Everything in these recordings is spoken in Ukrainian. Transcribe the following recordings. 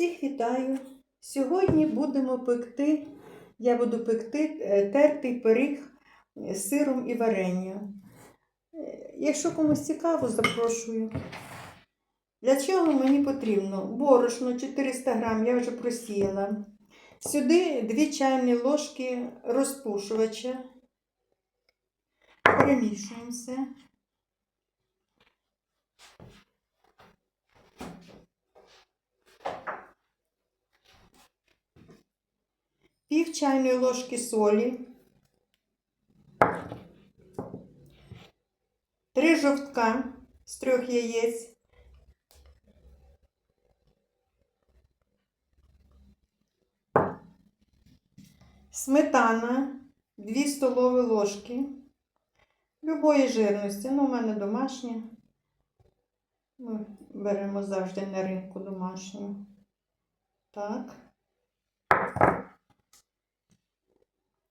Всіх вітаю! Сьогодні будемо пекти, я буду пекти е, тертий пиріг з сиром і варенням. Е, Якщо комусь цікаво, запрошую. Для чого мені потрібно? Борошно 400 грам, я вже просіяла. Сюди 2 чайні ложки розпушувача. Перемішуємо все. Пів чайної ложки солі, три жовтка з трьох яєць, сметана 2 столові ложки любої жирності, ну, у мене домашня. Ми беремо завжди на ринку домашню. Так.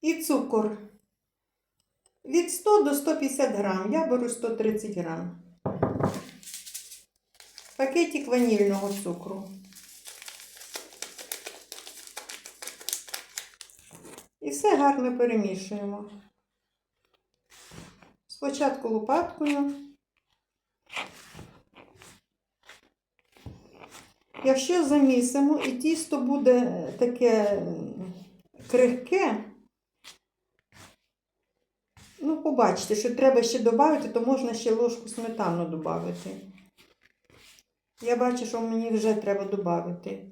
І цукор. Від 100 до 150 грам. Я беру 130 грам. Пакетик ванільного цукру. І все гарно перемішуємо. Спочатку лопаткою. Якщо замісимо і тісто буде таке крихке, Ну, побачите, що треба ще додати, то можна ще ложку сметану додати. Я бачу, що мені вже треба додати.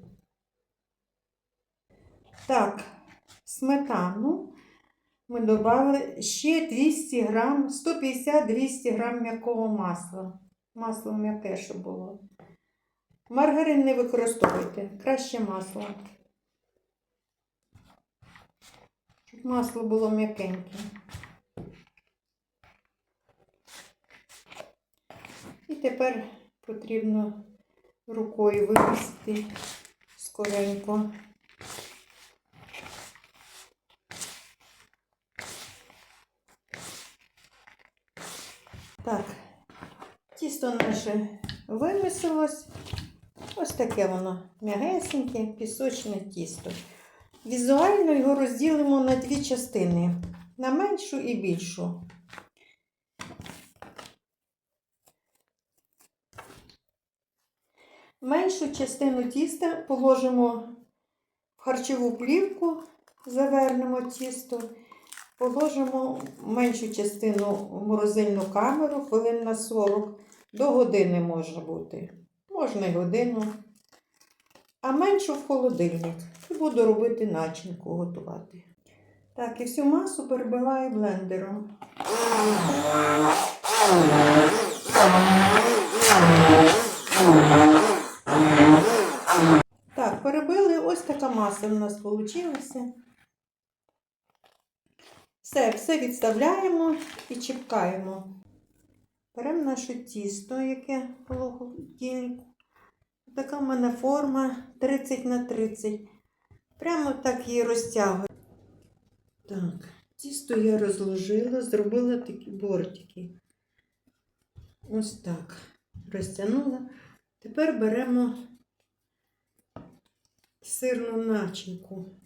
Так, сметану ми додали ще 200 грам, 150-200 грам м'якого масла. Масло м'яке, щоб було. Маргарин не використовуйте, краще масло. Щоб масло було м'якеньке. Тепер потрібно рукою вивести скоренько. Так, тісто наше вимісилось. Ось таке воно м'ягесеньке, пісочне тісто. Візуально його розділимо на дві частини: на меншу і більшу. Меншу частину тіста положимо в харчову плівку, завернемо тісто, положимо меншу частину в морозильну камеру, хвилин на 40, до години може бути. Можна й годину. А меншу в холодильник. І буду робити начинку готувати. Так, і всю масу перебиваю блендером. Так, перебили, ось така маса у нас вийшла. Все, все відставляємо і чіпкаємо. Беремо наше тісто, яке холодильнику. Така в мене форма 30 на 30. Прямо так її розтягую. Так, тісто я розложила, зробила такі бортики. Ось так. Розтягнула. Тепер беремо сирну начинку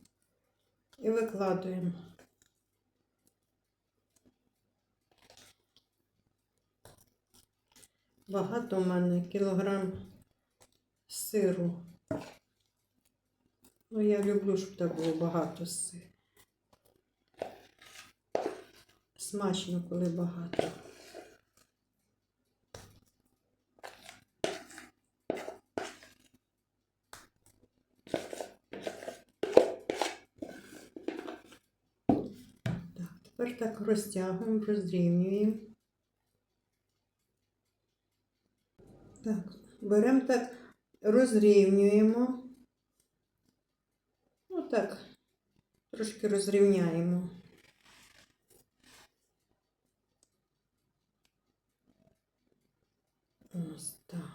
і викладуємо. Багато в мене кілограм сиру. Ну, я люблю, щоб так було багато сиру. Смачно, коли багато. Так, тепер так розтягуємо, розрівнюємо. Так, беремо так, розрівнюємо. Ну так, трошки розрівняємо. Ось так.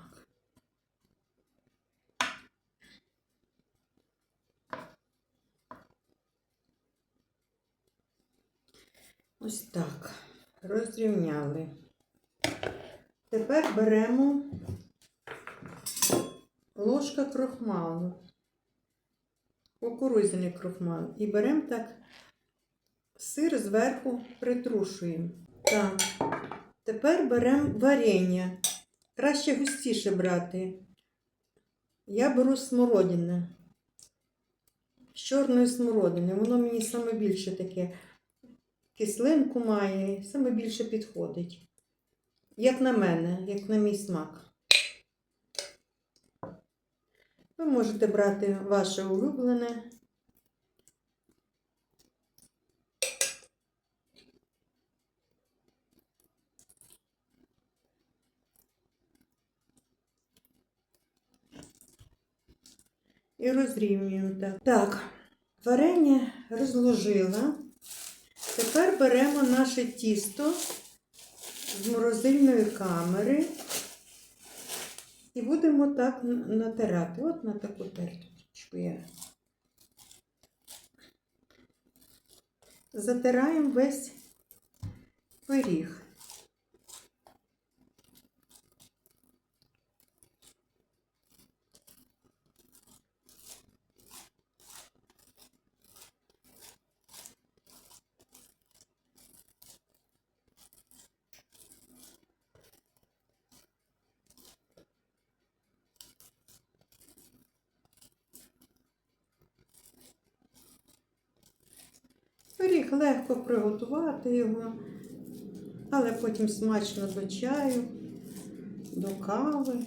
Ось так. Розрівняли. Тепер беремо ложка крохмалу. кукурудзяний крохмал. І беремо так сир зверху притрушуємо. Так. Тепер беремо варення. Краще густіше брати. Я беру смородине. З чорної смородини. Воно мені саме більше таке кислинку має, саме більше підходить. Як на мене, як на мій смак. Ви можете брати ваше улюблене. І розрівнюємо так. Так, варення розложила. Тепер беремо наше тісто з морозильної камери і будемо так натирати. От на таку терточку я. Затираємо весь пиріг. Пиріг легко приготувати його, але потім смачно до чаю, до кави.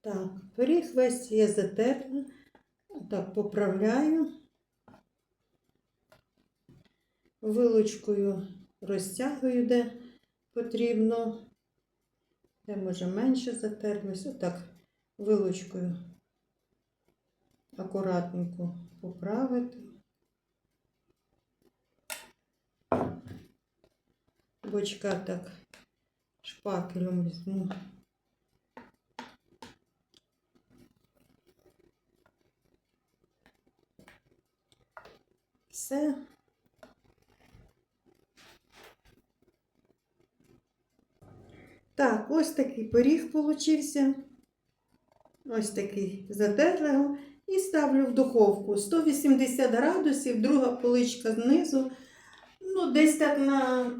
Так, пиріг весь я затерла. Так, поправляю. Вилочкою розтягую, де потрібно. Де може менше затерлось. Отак вилочкою акуратненько поправити. Бочка так шпакелем візьму. Все. Так, ось такий пиріг получився. Ось такий затерла. І ставлю в духовку 180 градусів, друга поличка знизу. Ну, десь так на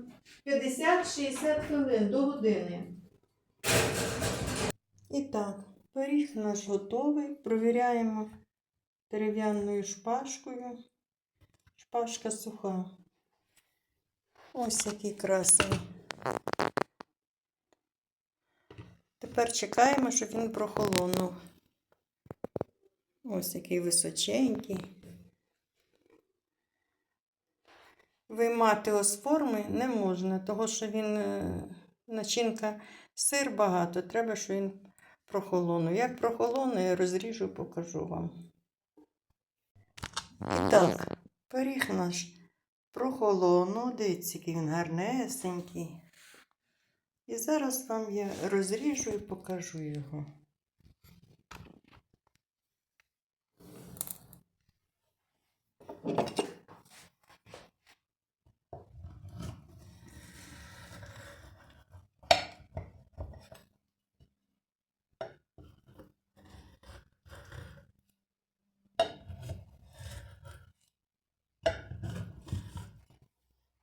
50-60 хвилин до години. І так, пиріг наш готовий. Провіряємо дерев'яною шпажкою. Шпажка суха. Ось який красивий. Тепер чекаємо, щоб він прохолонув. Ось який височенький. Виймати його з форми не можна, тому що він е, начинка сир багато, треба, щоб він прохолонув. Як прохолоне, я розріжу, покажу вам. І так, пиріг наш прохолонув. Дивіться, який він гарнесенький. І зараз вам я розріжу і покажу його.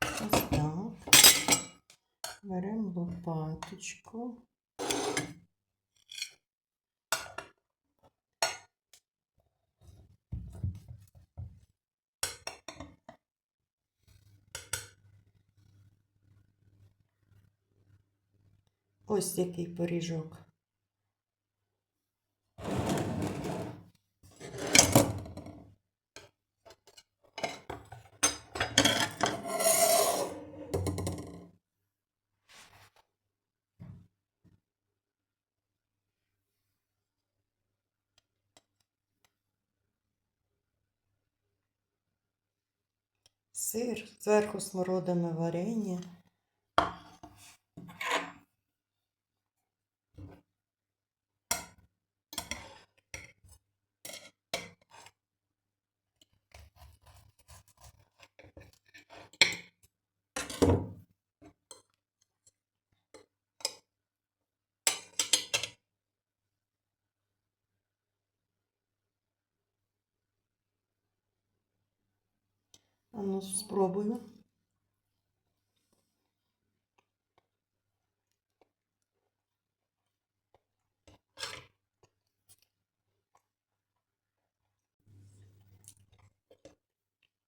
Ось так. Беремо лопаточку. Ось який пиріжок. Сир, зверху смородине варення. А ну, спробую.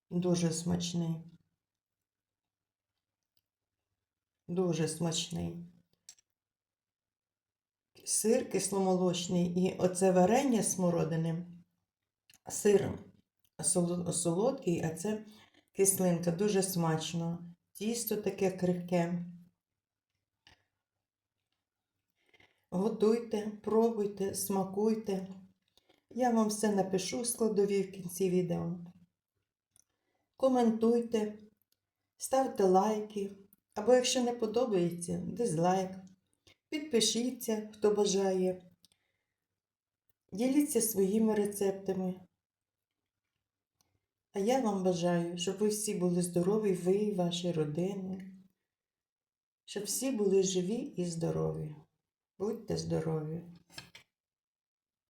Дуже смачний. Дуже смачний. Сир кисломолочний і оце варення смородини. Сир солодкий, а це кислинка. Дуже смачно. Тісто таке крихке. Готуйте, пробуйте, смакуйте. Я вам все напишу складові в кінці відео. Коментуйте, ставте лайки, або якщо не подобається, дизлайк. Підпишіться, хто бажає. Діліться своїми рецептами. А я вам бажаю, щоб ви всі були здорові, ви і ваші родини, щоб всі були живі і здорові. Будьте здорові!